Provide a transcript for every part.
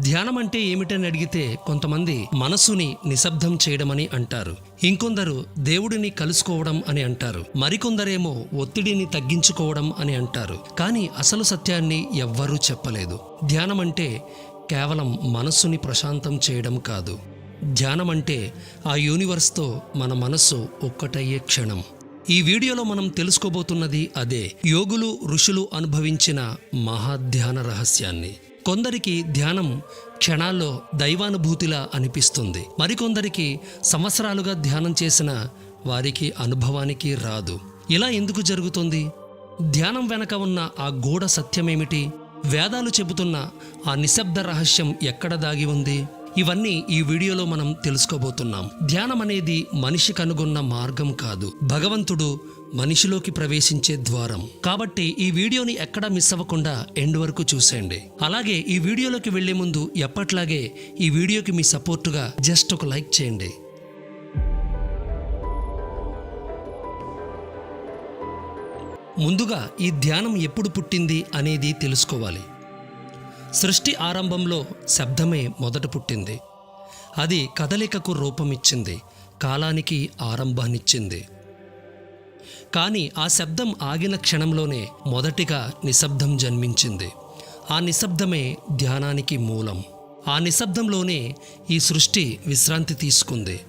ధ్యానం అంటే ఏమిటని అడిగితే కొంతమంది మనసుని నిశ్శబ్దం చేయడమని అంటారు. ఇంకొందరు దేవుడిని కలుసుకోవడం అని అంటారు. మరికొందరేమో ఒత్తిడిని తగ్గించుకోవడం అని అంటారు. కానీ అసలు సత్యాన్ని ఎవ్వరూ చెప్పలేదు. ధ్యానం అంటే కేవలం మనస్సుని ప్రశాంతం చేయడం కాదు. ధ్యానం అంటే ఆ యూనివర్స్తో మన మనస్సు ఒక్కటయ్యే క్షణం. ఈ వీడియోలో మనం తెలుసుకోబోతున్నది అదే. యోగులు ఋషులు అనుభవించిన మహాధ్యాన రహస్యాన్ని. కొందరికి ధ్యానం క్షణాల్లో దైవానుభూతిలా అనిపిస్తుంది. మరికొందరికి సంవత్సరాలుగా ధ్యానం చేసిన వారికి అనుభవానికి రాదు. ఇలా ఎందుకు జరుగుతుంది? ధ్యానం వెనక ఉన్న ఆ గూఢ సత్యమేమిటి? వేదాలు చెబుతున్న ఆ నిశ్శబ్ద రహస్యం ఎక్కడ దాగి ఉంది? ఇవన్నీ ఈ వీడియోలో మనం తెలుసుకోబోతున్నాం. ధ్యానం అనేది మనిషి కనుగొన్న మార్గం కాదు. భగవంతుడు మనిషిలోకి ప్రవేశించే ద్వారం. కాబట్టి ఈ వీడియోని ఎక్కడా మిస్ అవ్వకుండా ఎండ్ వరకు చూసేయండి. అలాగే ఈ వీడియోలోకి వెళ్ళే ముందు ఎప్పట్లాగే ఈ వీడియోకి మీ సపోర్టుగా జస్ట్ ఒక లైక్ చేయండి. ముందుగా ఈ ధ్యానం ఎప్పుడు పుట్టింది అనేది తెలుసుకోవాలి. సృష్టి ఆరంభంలో శబ్దమే మొదట పుట్టింది. అది కదలికకు రూపమిచ్చింది. కాలానికి ఆరంభాన్నిచ్చింది. కానీ ఆ శబ్దం ఆగిన క్షణంలోనే మొదటిగా నిశ్శబ్దం జన్మించింది. ఆ నిశ్శబ్దమే ధ్యానానికి మూలం. ఆ నిశ్శబ్దంలోనే ఈ సృష్టి విశ్రాంతి తీసుకుంది.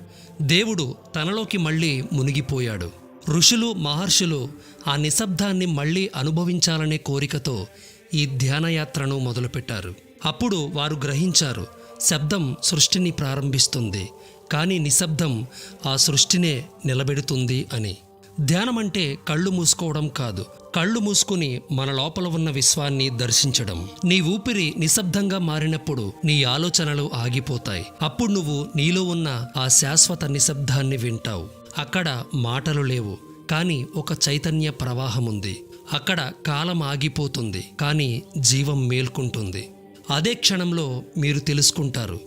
దేవుడు తనలోకి మళ్ళీ మునిగిపోయాడు. ఋషులు మహర్షులు ఆ నిశ్శబ్దాన్ని మళ్ళీ అనుభవించాలనే కోరికతో ఈ ధ్యానయాత్రను మొదలుపెట్టారు. అప్పుడు వారు గ్రహించారు శబ్దం సృష్టిని ప్రారంభిస్తుంది కానీ నిశ్శబ్దం ఆ సృష్టినే నిలబెడుతుంది అని. ధ్యానం అంటే కళ్ళు మూసుకోవడం కాదు. కళ్ళు మూసుకుని మన లోపల ఉన్న విశ్వాన్ని దర్శించడం. నీ ఊపిరి నిశ్శబ్దంగా మారినప్పుడు నీ ఆలోచనలు ఆగిపోతాయి. అప్పుడు నువ్వు నీలో ఉన్న ఆ శాశ్వత నిశ్శబ్దాన్ని వింటావు. అక్కడ మాటలు లేవు. కానీ ఒక చైతన్య ప్రవాహం ఉంది. అక్కడ కాలం ఆగిపోతుంది. కానీ జీవం మేల్కుంటుంది. అదే క్షణంలో మీరు తెలుసుకుంటారు.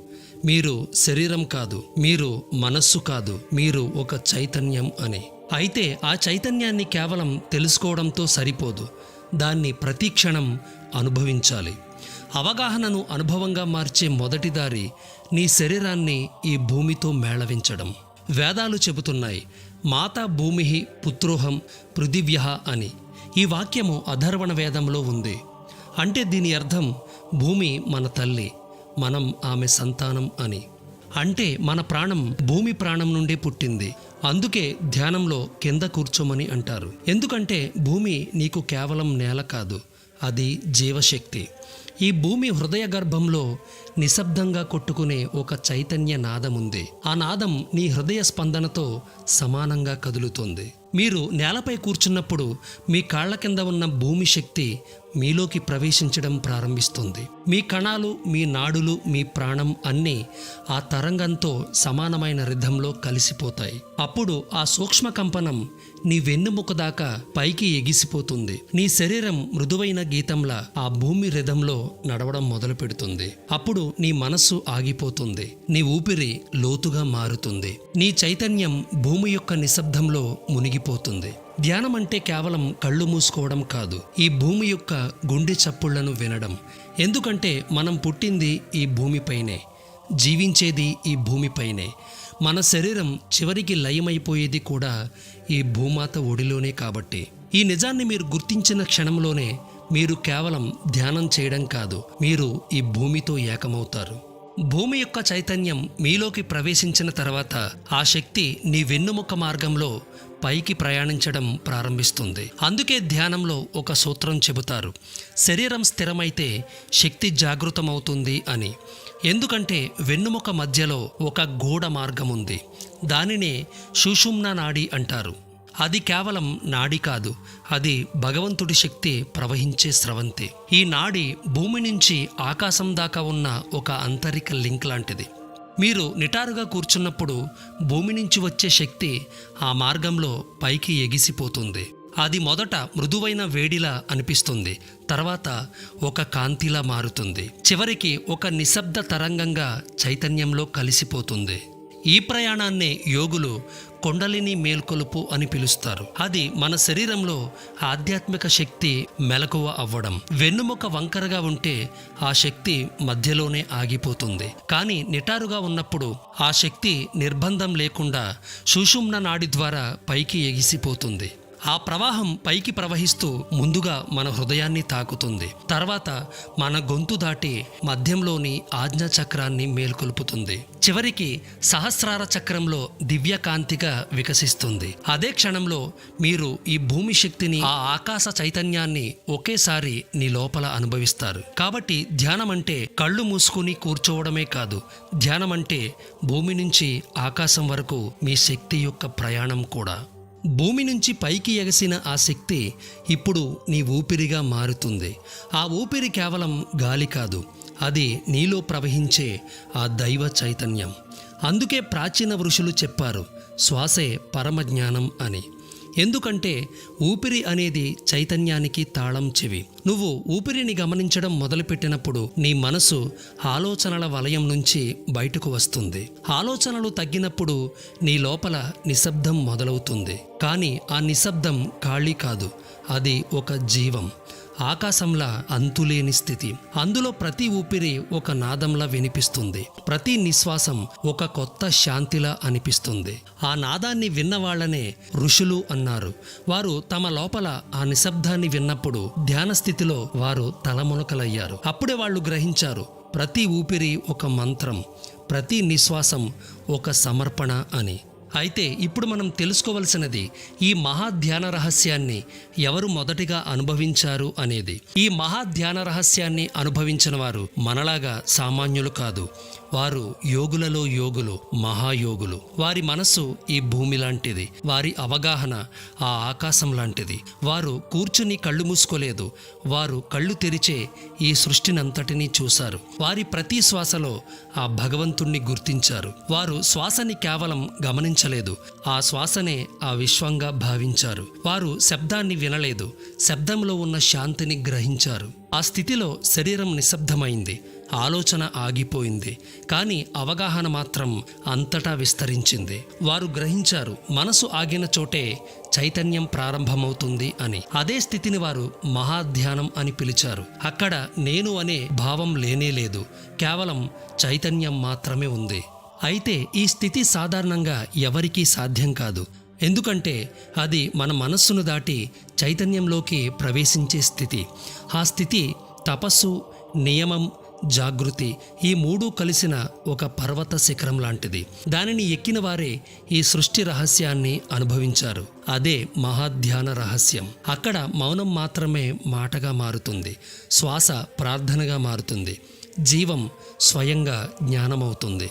మీరు శరీరం కాదు. మీరు మనస్సు కాదు. మీరు ఒక చైతన్యం అని. అయితే ఆ చైతన్యాన్ని కేవలం తెలుసుకోవడంతో సరిపోదు. దాన్ని ప్రతి క్షణం అనుభవించాలి. అవగాహనను అనుభవంగా మార్చే మొదటి దారి నీ శరీరాన్ని ఈ భూమితో మేళవించడం. వేదాలు చెబుతున్నాయి మాతా భూమి పుత్రోహం పృథివ్య అని. ఈ వాక్యము అధర్వణ వేదంలో ఉంది. అంటే దీని అర్థం భూమి మన తల్లి మనం ఆమె సంతానం అని. అంటే మన ప్రాణం భూమి ప్రాణం నుండే పుట్టింది. అందుకే ధ్యానంలో కింద కూర్చోమని అంటారు. ఎందుకంటే భూమి నీకు కేవలం నేల కాదు అది జీవశక్తి. ఈ భూమి హృదయ గర్భంలో నిశ్శబ్దంగా కొట్టుకునే ఒక చైతన్య నాదం ఉంది. ఆ నాదం నీ హృదయ స్పందనతో సమానంగా కదులుతుంది. మీరు నేలపై కూర్చున్నప్పుడు మీ కాళ్ళ కింద ఉన్న భూమి శక్తి మీలోకి ప్రవేశించడం ప్రారంభిస్తుంది. మీ కణాలు మీ నాడులు మీ ప్రాణం అన్నీ ఆ తరంగంతో సమానమైన రిధంలో కలిసిపోతాయి. అప్పుడు ఆ సూక్ష్మ కంపనం నీ వెన్నుముక దాకా పైకి ఎగిసిపోతుంది. నీ శరీరం మృదువైన గీతంలా ఆ భూమి రిధంలో నడవడం మొదలు పెడుతుంది అప్పుడు నీ మనస్సు ఆగిపోతుంది. నీ ఊపిరి లోతుగా మారుతుంది. నీ చైతన్యం భూమి యొక్క నిశ్శబ్దంలో మునిగిపోతుంది. ధ్యానం అంటే కేవలం కళ్ళు మూసుకోవడం కాదు ఈ భూమి యొక్క గుండె చప్పుళ్ళను వినడం. ఎందుకంటే మనం పుట్టింది ఈ భూమిపైనే జీవించేది ఈ భూమిపైనే. మన శరీరం చివరికి లయమైపోయేది కూడా ఈ భూమాత ఒడిలోనే కాబట్టి. ఈ నిజాన్ని మీరు గుర్తించిన క్షణంలోనే మీరు కేవలం ధ్యానం చేయడం కాదు మీరు ఈ భూమితో ఏకమవుతారు. భూమి యొక్క చైతన్యం మీలోకి ప్రవేశించిన తర్వాత ఆ శక్తి నీ వెన్నుముక మార్గంలో పైకి ప్రయాణించడం ప్రారంభిస్తుంది. అందుకే ధ్యానంలో ఒక సూత్రం చెబుతారు. శరీరం స్థిరమైతే శక్తి జాగృతమవుతుంది అని. ఎందుకంటే వెన్నుముక మధ్యలో ఒక గూఢ మార్గం ఉంది దానినే సుషుమ్న నాడి అంటారు. అది కేవలం నాడి కాదు అది భగవంతుడి శక్తి ప్రవహించే స్రవంతి. ఈ నాడి భూమి నుంచి ఆకాశం దాకా ఉన్న ఒక అంతరిక లింక్ లాంటిది. మీరు నిటారుగా కూర్చున్నప్పుడు భూమి నుంచి వచ్చే శక్తి ఆ మార్గంలో పైకి ఎగిసిపోతుంది. అది మొదట మృదువైన వేడిలా అనిపిస్తుంది. తర్వాత ఒక కాంతిలా మారుతుంది. చివరికి ఒక నిశ్శబ్ద తరంగంగా చైతన్యంలో కలిసిపోతుంది. ఈ ప్రయాణాన్నే యోగులు కొండలిని మేల్కొలుపు అని పిలుస్తారు. అది మన శరీరంలో ఆధ్యాత్మిక శక్తి మెలకువ అవ్వడం. వెన్నుముక వంకరగా ఉంటే ఆ శక్తి మధ్యలోనే ఆగిపోతుంది. కానీ నిటారుగా ఉన్నప్పుడు ఆ శక్తి నిర్బంధం లేకుండా సుషుమ్న నాడి ద్వారా పైకి ఎగిసిపోతుంది. ఆ ప్రవాహం పైకి ప్రవహిస్తూ ముందుగా మన హృదయాన్ని తాకుతుంది. తర్వాత మన గొంతు దాటి మధ్యంలోని ఆజ్ఞా చక్రాన్ని మేల్కొల్పుతుంది. చివరికి సహస్రార చక్రంలో దివ్యకాంతిగా వికసిస్తుంది. అదే క్షణంలో మీరు ఈ భూమి శక్తిని ఆ ఆకాశ చైతన్యాన్ని ఒకేసారి నీ లోపల అనుభవిస్తారు. కాబట్టి ధ్యానం అంటే కళ్ళు మూసుకుని కూర్చోవడమే కాదు ధ్యానం అంటే భూమి నుంచి ఆకాశం వరకు మీ శక్తి యొక్క ప్రయాణం కూడా. భూమి నుంచి పైకి ఎగసిన ఆ శక్తి ఇప్పుడు నీ ఊపిరిగా మారుతుంది. ఆ ఊపిరి కేవలం గాలి కాదు అది నీలో ప్రవహించే ఆ దైవ చైతన్యం. అందుకే ప్రాచీన ఋషులు చెప్పారు శ్వాసే పరమజ్ఞానం అని. ఎందుకంటే ఊపిరి అనేది చైతన్యానికి తాళం చెవి. నువ్వు ఊపిరిని గమనించడం మొదలుపెట్టినప్పుడు నీ మనసు ఆలోచనల వలయం నుంచి బయటకు వస్తుంది. ఆలోచనలు తగ్గినప్పుడు నీ లోపల నిశ్శబ్దం మొదలవుతుంది. కానీ ఆ నిశ్శబ్దం ఖాళీ కాదు. అది ఒక జీవం. ఆకాశంలా అంతులేని స్థితి. అందులో ప్రతి ఊపిరి ఒక నాదంలా వినిపిస్తుంది. ప్రతి నిశ్వాసం ఒక కొత్త శాంతిలా అనిపిస్తుంది. ఆ నాదాన్ని విన్న వాళ్ళనే ఋషులు అన్నారు. వారు తమ లోపల ఆ నిశ్శబ్దాన్ని విన్నప్పుడు ధ్యాన స్థితిలో వారు తలమునకలయ్యారు అప్పుడే వాళ్ళు గ్రహించారు ప్రతి ఊపిరి ఒక మంత్రం ప్రతి నిశ్వాసం ఒక సమర్పణ అని. అయితే ఇప్పుడు మనం తెలుసుకోవలసినది ఈ మహాధ్యాన రహస్యాన్ని ఎవరు మొదటిగా అనుభవించారు అనేది. ఈ మహాధ్యాన రహస్యాన్ని అనుభవించిన వారు మనలాగా సామాన్యులు కాదు. వారు యోగులలో యోగులు మహాయోగులు. వారి మనస్సు ఈ భూమి లాంటిది. వారి అవగాహన ఆ ఆకాశం లాంటిది. వారు కూర్చుని కళ్ళు మూసుకోలేదు. వారు కళ్ళు తెరిచే ఈ సృష్టినంతటినీ చూశారు. వారి ప్రతి శ్వాసలో ఆ భగవంతుణ్ణి గుర్తించారు. వారు శ్వాసని కేవలం గమనించలేదు. ఆ శ్వాసనే ఆ విశ్వంగా భావించారు. వారు శబ్దాన్ని వినలేదు. శబ్దంలో ఉన్న శాంతిని గ్రహించారు. ఆ స్థితిలో శరీరం నిశ్శబ్దమైంది. ఆలోచన ఆగిపోయింది. కానీ అవగాహన మాత్రం అంతటా విస్తరించింది. వారు గ్రహించారు మనసు ఆగిన చోటే చైతన్యం ప్రారంభమవుతుంది అని. అదే స్థితిని వారు మహాధ్యానం అని పిలిచారు. అక్కడ నేను అనే భావం లేనే లేదు. కేవలం చైతన్యం మాత్రమే ఉంది. అయితే ఈ స్థితి సాధారణంగా ఎవరికీ సాధ్యం కాదు. ఎందుకంటే అది మన మనస్సును దాటి చైతన్యంలోకి ప్రవేశించే స్థితి. ఆ స్థితి తపస్సు నియమం జాగృతి. ఈ మూడు కలిసిన ఒక పర్వత శిఖరం లాంటిది. దానిని ఎక్కిన వారే ఈ సృష్టి రహస్యాన్ని అనుభవించారు. అదే మహాధ్యాన రహస్యం. అక్కడ మౌనం మాత్రమే మాటగా మారుతుంది. శ్వాస ప్రార్థనగా మారుతుంది. జీవం స్వయంగా జ్ఞానమవుతుంది.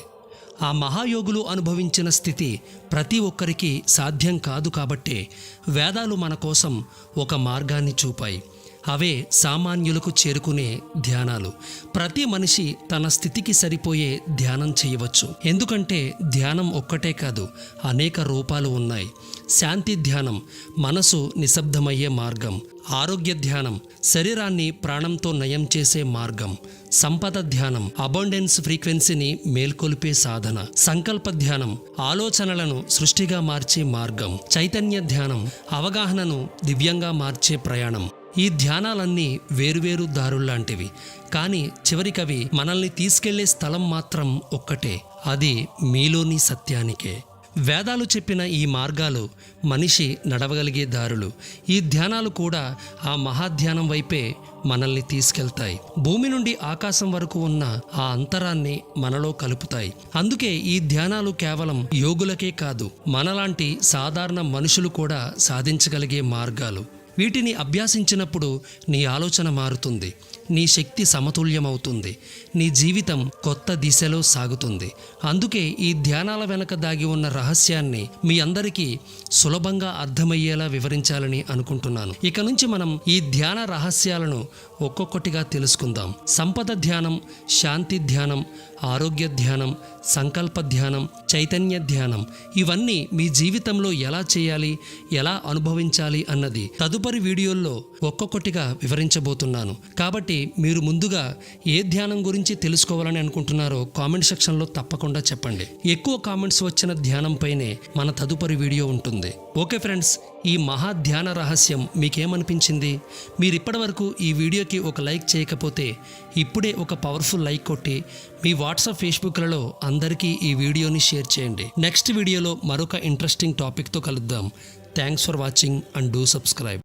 ఆ మహాయోగులు అనుభవించిన స్థితి ప్రతి ఒక్కరికి సాధ్యం కాదు కాబట్టే వేదాలు మన కోసం ఒక మార్గాన్ని చూపాయి. అవే సామాన్యులకు చేరుకునే ధ్యానాలు. ప్రతి మనిషి తన స్థితికి సరిపోయే ధ్యానం చేయవచ్చు. ఎందుకంటే ధ్యానం ఒక్కటే కాదు అనేక రూపాలు ఉన్నాయి. శాంతి ధ్యానం మనసు నిశ్శబ్దమయ్యే మార్గం. ఆరోగ్య ధ్యానం శరీరాన్ని ప్రాణంతో నయం చేసే మార్గం. సంపద ధ్యానం అబౌండెన్స్ ఫ్రీక్వెన్సీని మేల్కొల్పే సాధన. సంకల్ప ధ్యానం ఆలోచనలను సృష్టిగా మార్చే మార్గం. చైతన్య ధ్యానం అవగాహనను దివ్యంగా మార్చే ప్రయాణం. ఈ ధ్యానాలన్నీ వేరువేరు దారుల్లాంటివి. కానీ చివరికవి మనల్ని తీసుకెళ్ళే స్థలం మాత్రం ఒక్కటే. అది మీలోని సత్యానికే. వేదాలు చెప్పిన ఈ మార్గాలు మనిషి నడవగలిగే దారులు. ఈ ధ్యానాలు కూడా ఆ మహాధ్యానం వైపే మనల్ని తీసుకెళ్తాయి. భూమి నుండి ఆకాశం వరకు ఉన్న ఆ అంతరాన్ని మనలో కలుపుతాయి. అందుకే ఈ ధ్యానాలు కేవలం యోగులకే కాదు మనలాంటి సాధారణ మనుషులు కూడా సాధించగలిగే మార్గాలు. వీటిని అభ్యాసించినప్పుడు నీ ఆలోచన మారుతుంది. నీ శక్తి సమతుల్యమవుతుంది. నీ జీవితం కొత్త దిశలో సాగుతుంది. అందుకే ఈ ధ్యానాల వెనక దాగి ఉన్న రహస్యాన్ని మీ అందరికీ సులభంగా అర్థమయ్యేలా వివరించాలని అనుకుంటున్నాను. ఇక నుంచి మనం ఈ ధ్యాన రహస్యాలను ఒక్కొక్కటిగా తెలుసుకుందాం. సంపద ధ్యానం శాంతి ధ్యానం ఆరోగ్య ధ్యానం సంకల్ప ధ్యానం చైతన్య ధ్యానం ఇవన్నీ మీ జీవితంలో ఎలా చేయాలి ఎలా అనుభవించాలి అన్నది తదుపరి వీడియోల్లో ఒక్కొక్కటిగా వివరించబోతున్నాను. కాబట్టి మీరు ముందుగా ఏ ధ్యానం గురించి తెలుసుకోవాలని అనుకుంటున్నారో కామెంట్ సెక్షన్లో తప్పకుండా చెప్పండి. ఎక్కువ కామెంట్స్ వచ్చిన ధ్యానంపైనే మన తదుపరి వీడియో ఉంటుంది. ఓకే ఫ్రెండ్స్ ఈ మహా ధ్యాన రహస్యం మీకేమనిపించింది? మీరు ఇప్పటివరకు ఈ వీడియోకి ఒక లైక్ చేయకపోతే ఇప్పుడే ఒక పవర్ఫుల్ లైక్ కొట్టి మీ వాట్సాప్ ఫేస్బుక్లలో అందరికీ ఈ వీడియోని షేర్ చేయండి. నెక్స్ట్ వీడియోలో మరొక ఇంట్రెస్టింగ్ టాపిక్తో కలుద్దాం. Thanks for watching and do subscribe.